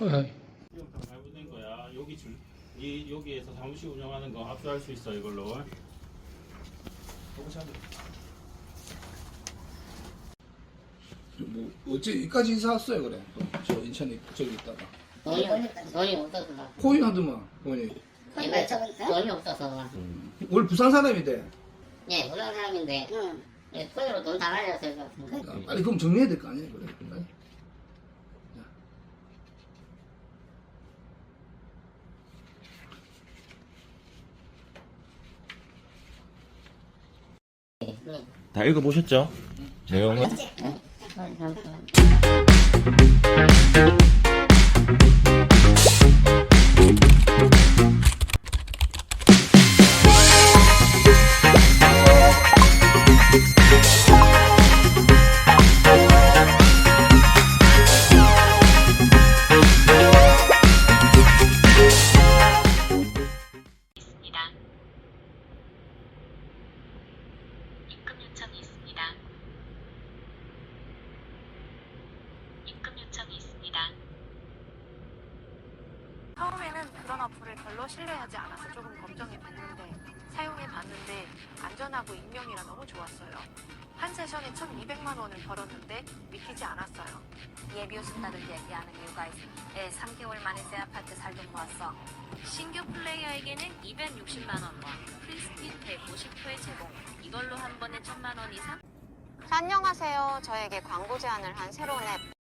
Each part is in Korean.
어이, 이거 다 잘못된 거야. 여기 줄, 이 여기에서 사무실 운영하는 거 압수할 수 있어 이걸로. 뭐 어째 여기까지 이사 왔어요 그래 또저 인천에 저기 있다가 돈이, 돈이 없어서 나. 코인 하더만 어머니 이거 돈이 없어서. 원래 부산 사람인데 예, 부산 사람인데. 예, 손으로 돈 다 날렸어요. 아, 빨리 그럼 정리해야 될 거 아니에요 그래 다 읽어보셨죠? 내용은? 있 처음에는 그런 어플을 별로 신뢰하지 않아서 조금 걱정이 됐는데 사용해 봤는데 안전하고 익명이라 너무 좋았어요. 한 세션에 1,200만 원을 벌었는데 믿기지 않았어요. 예비 수다를 얘기하는 이유가 있어. 예, 3개월 만에 새 아파트 살도 모았어. 신규 플레이어에게는 260만 원과 프리스핀 150호의 제공. 이걸로 한 번에 1000만 원 이상? 안녕하세요. 저에게 광고 제안을 한 새로운 앱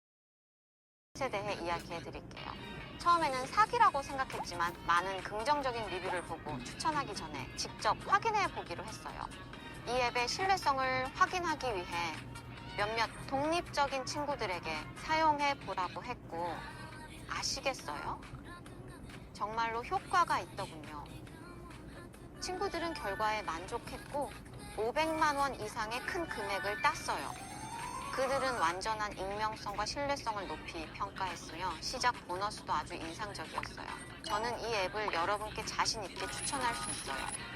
에 대해 이야기해 드릴게요. 처음에는 사기라고 생각했지만 많은 긍정적인 리뷰를 보고 추천하기 전에 직접 확인해 보기로 했어요. 이 앱의 신뢰성을 확인하기 위해 몇몇 독립적인 친구들에게 사용해 보라고 했고 아시겠어요? 정말로 효과가 있더군요. 친구들은 결과에 만족했고 500만 원 이상의 큰 금액을 땄어요. 그들은 완전한 익명성과 신뢰성을 높이 평가했으며 시작 보너스도 아주 인상적이었어요. 저는 이 앱을 여러분께 자신 있게 추천할 수 있어요.